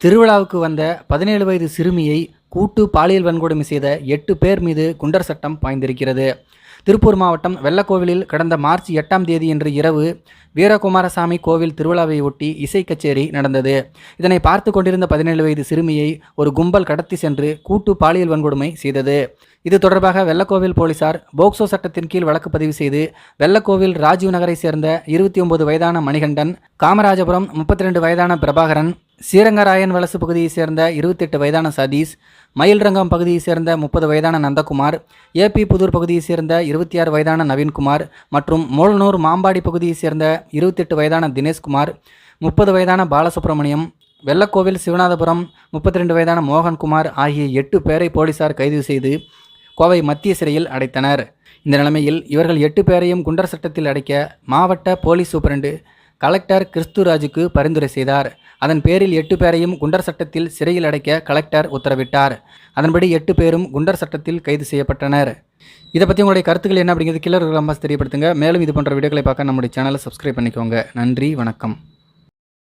திருவிழாவுக்கு வந்த பதினேழு வயது சிறுமியை கூட்டு பாலியல் வன்கொடுமை செய்த எட்டு பேர் மீது குண்டர் சட்டம் பாய்ந்திருக்கிறது. திருப்பூர் மாவட்டம் வெள்ளக்கோவிலில் கடந்த மார்ச் எட்டாம் தேதியன்று இரவு வீரகுமாரசாமி கோவில் திருவிழாவை ஒட்டி இசை கச்சேரி நடந்தது. இதனை பார்த்து கொண்டிருந்த பதினேழு வயது சிறுமியை ஒரு கும்பல் கடத்தி சென்று கூட்டு பாலியல் வன்கொடுமை செய்தது. இது தொடர்பாக வெள்ளக்கோவில் போலீசார் போக்சோ சட்டத்தின் கீழ் வழக்கு பதிவு செய்து வெள்ளக்கோவில் ராஜீவ் நகரை சேர்ந்த இருபத்தி ஒன்பது வயதான மணிகண்டன் காமராஜபுரம் முப்பத்தி ரெண்டு வயதான பிரபாகரன் ஸ்ரீரங்கராயன் வலசு பகுதியைச் சேர்ந்த இருபத்தெட்டு வயதான சதீஷ் மயில்ரங்கம் பகுதியைச் சேர்ந்த முப்பது வயதான நந்தகுமார் ஏபி புதூர் பகுதியைச் சேர்ந்த இருபத்தி ஆறு வயதான நவீன்குமார் மற்றும் மோலனூர் மாம்பாடி பகுதியைச் சேர்ந்த இருபத்தெட்டு வயதான தினேஷ்குமார் முப்பது வயதான பாலசுப்ரமணியம் வெள்ளக்கோவில் சிவநாதபுரம் முப்பத்தி ரெண்டு வயதான மோகன்குமார் ஆகிய எட்டு பேரை போலீசார் கைது செய்து கோவை மத்திய சிறையில் அடைத்தனர். இந்த நிலைமையில் இவர்கள் எட்டு பேரையும் குண்டர் சட்டத்தில் அடைக்க மாவட்ட போலீஸ் சூப்பரண்டு கலெக்டர் கிறிஸ்துராஜுக்கு பரிந்துரை செய்தார். அதன் பேரில் எட்டு பேரையும் குண்டர் சட்டத்தில் சிறையில் அடைக்க கலெக்டர் உத்தரவிட்டார். அதன்படி எட்டு பேரும் குண்டர் சட்டத்தில் கைது செய்யப்பட்டனர். இதை பற்றி உங்களுடைய கருத்துக்கள் என்ன அப்படிங்கிறது கிளர் இருக்கிற தெரியப்படுத்துங்க. மேலும் இது போன்ற வீடியோக்களை பார்க்க நம்முடைய சேனலை சப்ஸ்கிரைப் பண்ணிக்கோங்க. நன்றி வணக்கம்.